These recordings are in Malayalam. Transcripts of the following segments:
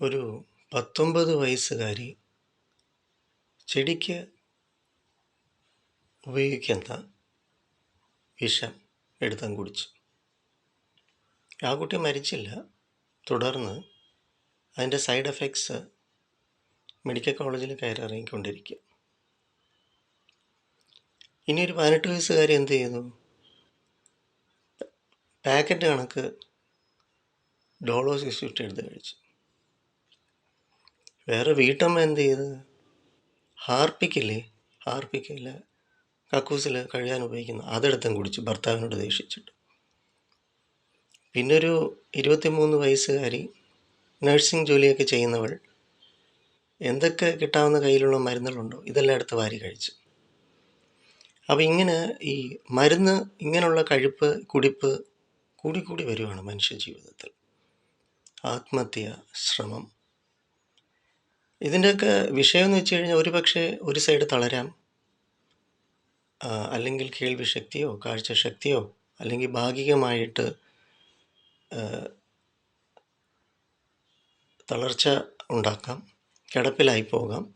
ഒരു പത്തൊമ്പത് വയസ്സുകാരി ചെടിക്ക് ഉപയോഗിക്കുന്ന വിഷം എടുത്തം കുടിച്ചു. ആ കുട്ടി മരിച്ചില്ല. തുടർന്ന് അതിന്റെ സൈഡ് എഫക്ട്സ് മെഡിക്കൽ കോളേജിൽ കയറി ഇറങ്ങിക്കൊണ്ടിരിക്കുക. ഇനി ഒരു പതിനെട്ട് വയസ്സുകാരി എന്ത് ചെയ്യുന്നു? പാക്കറ്റ് കണക്ക് ഡോളോ സിക്സ് ഫിഫ്റ്റി എടുത്ത് കഴിച്ചു. വേറെ വീട്ടമ്മ എന്ത് ചെയ്ത്? ഹാർപ്പിക്കില്ലേ? ഹാർപ്പിക്കില്ല കക്കൂസിൽ കഴുകാൻ ഉപയോഗിക്കുന്ന. അതെടുത്തും കുടിച്ചു ഭർത്താവിനോട് ദേഷിച്ചിട്ട്. പിന്നൊരു ഇരുപത്തിമൂന്ന് വയസ്സുകാരി നഴ്സിംഗ് ജോലിയൊക്കെ ചെയ്യുന്നവൾ. എന്തൊക്കെ കിട്ടാവുന്ന കയ്യിലുള്ള മരുന്നുകളുണ്ടോ? ഇതെല്ലാം എടുത്ത് വാരി കഴിച്ചു. അപ്പോൾ ഇങ്ങനെ ഈ മരുന്ന് ഇങ്ങനെയുള്ള കഴിപ്പ് കുടിപ്പ് കൂടി കൂടി വരുവാണ് മനുഷ്യ ജീവിതത്തിൽ. ആത്മഹത്യ ശ്രമം. ഇതിന്റെയൊക്കെ വിഷയം എന്ന് വെച്ച് കഴിഞ്ഞാൽ ഒരു പക്ഷേ ഒരു സൈഡ് തളരാം. അല്ലെങ്കിൽ കേൾവി ശക്തിയോ കാഴ്ച ശക്തിയോ അല്ലെങ്കിൽ ഭാഗികമായിട്ട് തളർച്ച ഉണ്ടാക്കാം കിടപ്പിലായി പോകാം.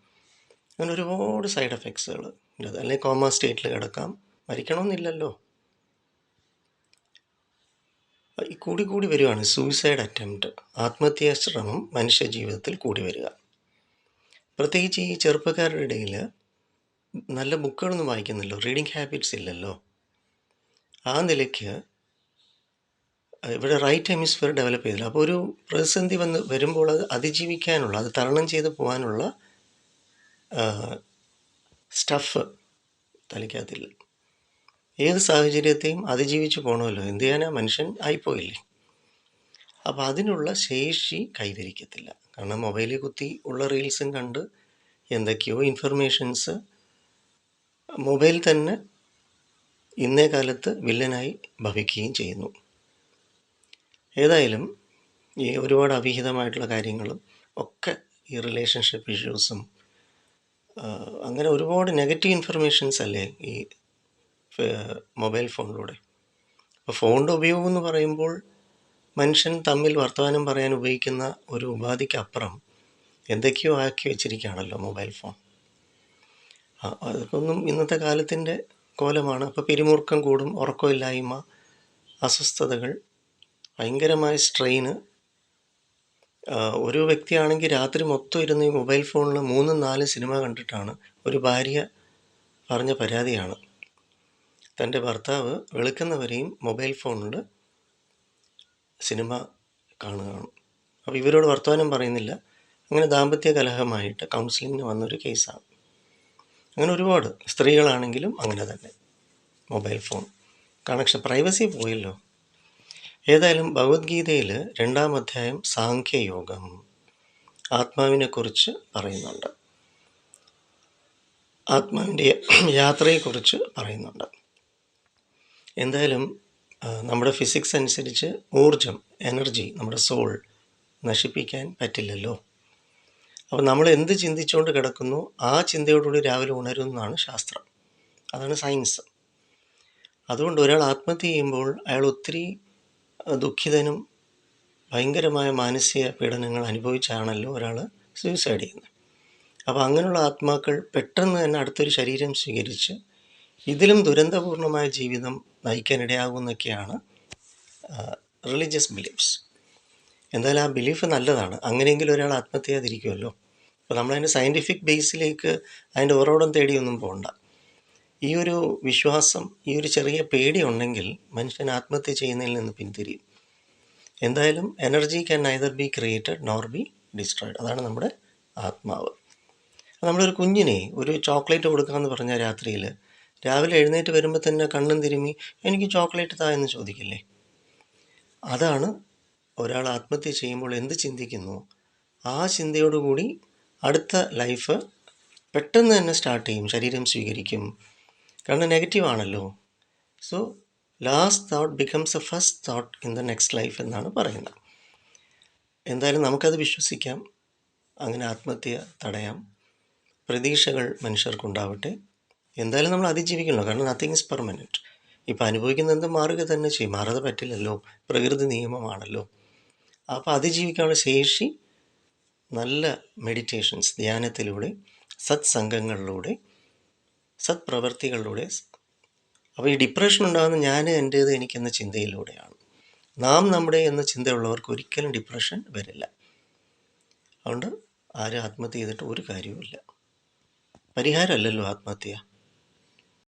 അങ്ങനെ ഒരുപാട് സൈഡ് എഫക്ട്സുകൾ ഉണ്ട്. അല്ലെങ്കിൽ കോമ സ്റ്റേറ്റിൽ കിടക്കാം. മരിക്കണമെന്നില്ലല്ലോ. കൂടി കൂടി വരികയാണ് സൂയിസൈഡ് അറ്റംപ്റ്റ് ആത്മഹത്യാ ശ്രമം മനുഷ്യ ജീവിതത്തിൽ കൂടി വരിക. പ്രത്യേകിച്ച് ഈ ചെറുപ്പക്കാരുടെ ഇടയിൽ നല്ല ബുക്കുകളൊന്നും വായിക്കുന്നില്ലല്ലോ റീഡിങ് ഹാബിറ്റ്സ് ഇല്ലല്ലോ? ആ നിലയ്ക്ക് ഇവിടെ റൈറ്റ് ഹെമിസ്ഫിയർ ഡെവലപ്പ് ചെയ്തില്ല. അപ്പോൾ ഒരു പ്രതിസന്ധി വന്ന് വരുമ്പോൾ അത് അതിജീവിക്കാനുള്ള അത് തരണം ചെയ്ത് പോകാനുള്ള സ്റ്റഫ് തലയ്ക്കകത്തില്ല. ഏത് സാഹചര്യത്തെയും അതിജീവിച്ച് പോകണമല്ലോ എന്ത് ചെയ്യാനാ? മനുഷ്യൻ ആയിപ്പോയില്ലേ? അപ്പോൾ അതിനുള്ള ശേഷി കൈവരിക്കത്തില്ല. കാരണം മൊബൈലിൽ കുത്തി ഉള്ള റീൽസും കണ്ട് എന്തൊക്കെയോ ഇൻഫർമേഷൻസ് മൊബൈൽ തന്നെ ഇന്നേ കാലത്ത് വില്ലനായി ഭവിക്കുകയും ചെയ്യുന്നു. ഏതായാലും ഈ ഒരുപാട് അവിഹിതമായിട്ടുള്ള കാര്യങ്ങളും ഒക്കെ ഈ റിലേഷൻഷിപ്പ് ഇഷ്യൂസും അങ്ങനെ ഒരുപാട് നെഗറ്റീവ് ഇൻഫർമേഷൻസ് അല്ലേ ഈ മൊബൈൽ ഫോണിലൂടെ? അപ്പോൾ ഫോണിന്റെ ഉപയോഗം എന്ന് പറയുമ്പോൾ മനുഷ്യൻ തമ്മിൽ വർത്തമാനം പറയാൻ ഉപയോഗിക്കുന്ന ഒരു ഉപാധിക്കപ്പുറം എന്തൊക്കെയോ ആക്കി വെച്ചിരിക്കുകയാണല്ലോ മൊബൈൽ ഫോൺ. അതൊന്നും ഇന്നത്തെ കാലത്തിന്റെ കോലമാണ്. അപ്പോൾ പിരിമുറുക്കം കൂടും ഉറക്കമില്ലായ്മ അസ്വസ്ഥതകൾ ഭയങ്കരമായ സ്ട്രെയിന് ഒരു വ്യക്തിയാണെങ്കിൽ രാത്രി മൊത്തം ഇരുന്ന് ഈ മൊബൈൽ ഫോണിൽ മൂന്നും നാലും സിനിമ കണ്ടിട്ടാണ് ഒരു ഭാര്യ പറഞ്ഞ പരാതിയാണ്. തന്റെ ഭർത്താവ് വെളുക്കുന്നവരെയും മൊബൈൽ ഫോണിൽ സിനിമ കാണുകയാണ്. അപ്പോൾ ഇവരോട് വർത്തമാനം പറയുന്നില്ല. അങ്ങനെ ദാമ്പത്യ കലഹമായിട്ട് കൗൺസിലിങ്ങിന് വന്നൊരു കേസാണ്. അങ്ങനെ ഒരുപാട് സ്ത്രീകളാണെങ്കിലും അങ്ങനെ തന്നെ. Mobile phone. കണക്ഷൻ പ്രൈവസി പോയല്ലോ. ഏതായാലും ഭഗവത്ഗീതയിൽ രണ്ടാം അധ്യായം സാഖ്യയോഗം ആത്മാവിനെക്കുറിച്ച് പറയുന്നുണ്ട്. ആത്മാവിന്റെ യാത്രയെക്കുറിച്ച് പറയുന്നുണ്ട്. എന്തായാലും നമ്മുടെ ഫിസിക്സ് അനുസരിച്ച് ഊർജം എനർജി നമ്മുടെ സോൾ നശിപ്പിക്കാൻ പറ്റില്ലല്ലോ. അപ്പോൾ നമ്മൾ എന്ത് ചിന്തിച്ചുകൊണ്ട് കിടക്കുന്നു? ആ ചിന്തയോടുകൂടി രാവിലെ ഉണരുന്നതാണ് ശാസ്ത്രം. അതാണ് സയൻസ് അതുകൊണ്ട് ഒരാൾ ആത്മഹത്യ ചെയ്യുമ്പോൾ അയാൾ ഒത്തിരി ദുഃഖിതനും ഭയങ്കരമായ മാനസിക പീഡനങ്ങൾ അനുഭവിച്ചാണല്ലോ ഒരാൾ സൂയിസൈഡ് ചെയ്യുന്നത്. അപ്പോൾ അങ്ങനെയുള്ള ആത്മാക്കൾ പെട്ടെന്ന് തന്നെ അടുത്തൊരു ശരീരം സ്വീകരിച്ച് ഇതിലും ദുരന്തപൂർണമായ ജീവിതം നയിക്കാനിടയാകുമെന്നൊക്കെയാണ് റിലീജിയസ് ബിലീഫ്സ് എന്തായാലും ആ ബിലീഫ് നല്ലതാണ്. അങ്ങനെയെങ്കിലും ഒരാൾ ആത്മഹത്യ ചെയ്യാതിരിക്കുമല്ലോ അപ്പോൾ നമ്മളതിന്റെ സയന്റിഫിക് ബേസിലേക്ക് അതിന്റെ ഉറവിടം തേടിയൊന്നും പോകണ്ട ഈ ഒരു വിശ്വാസം ഈ ഒരു ചെറിയ പേടി ഉണ്ടെങ്കിൽ മനുഷ്യൻ ആത്മഹത്യ ചെയ്യുന്നതിൽ നിന്ന് പിന്തിരിയും. എന്തായാലും energy can neither be created nor be destroyed അതാണ് നമ്മുടെ ആത്മാവ്. നമ്മളൊരു കുഞ്ഞിനെ ഒരു ചോക്ലേറ്റ് കൊടുക്കാമെന്ന് പറഞ്ഞ രാത്രിയിൽ രാവിലെ എഴുന്നേറ്റ് വരുമ്പോൾ തന്നെ കണ്ണും തിരുമ്മി എനിക്ക് ചോക്ലേറ്റ് താ എന്ന് ചോദിക്കില്ലേ? അതാണ് ഒരാൾ ആത്മഹത്യ ചെയ്യുമ്പോൾ എന്ത് ചിന്തിക്കുന്നു? ആ ചിന്തയോടുകൂടി അടുത്ത ലൈഫ് പെട്ടെന്ന് തന്നെ സ്റ്റാർട്ട് ചെയ്യും ശരീരം സ്വീകരിക്കും. കാരണം നെഗറ്റീവ് ആണല്ലോ. So last thought becomes a first thought in the next life എന്നാണ് പറയുന്നത്. എന്തായാലും നമുക്കത് വിശ്വസിക്കാം. അങ്ങനെ ആത്മഹത്യ തടയാം. പ്രതീക്ഷകൾ മനുഷ്യർക്കുണ്ടാവട്ടെ. എന്തായാലും നമ്മൾ അതിജീവിക്കണല്ലോ. കാരണം നത്തിങ് ഇസ് പെർമനന്റ് ഇപ്പം അനുഭവിക്കുന്ന എന്തും മാറുക തന്നെ ചെയ്യും. മാറാതെ പറ്റില്ലല്ലോ. പ്രകൃതി നിയമമാണല്ലോ. അപ്പോൾ അതിജീവിക്കാനുള്ള ശേഷി നല്ല മെഡിറ്റേഷൻസ് ധ്യാനത്തിലൂടെ സത്സംഗങ്ങളിലൂടെ സത്പ്രവർത്തികളിലൂടെ. അപ്പോൾ ഈ ഡിപ്രഷൻ ഉണ്ടാകുന്ന ഞാൻ എന്റേത് എനിക്കെന്ന ചിന്തയിലൂടെയാണ്. നാം നമ്മുടെ എന്ന ചിന്തയുള്ളവർക്ക് ഒരിക്കലും ഡിപ്രഷൻ വരില്ല. അതുകൊണ്ട് ആരും ആത്മഹത്യ ചെയ്തിട്ട് ഒരു കാര്യവുമില്ല. പരിഹാരമല്ലല്ലോ ആത്മഹത്യ.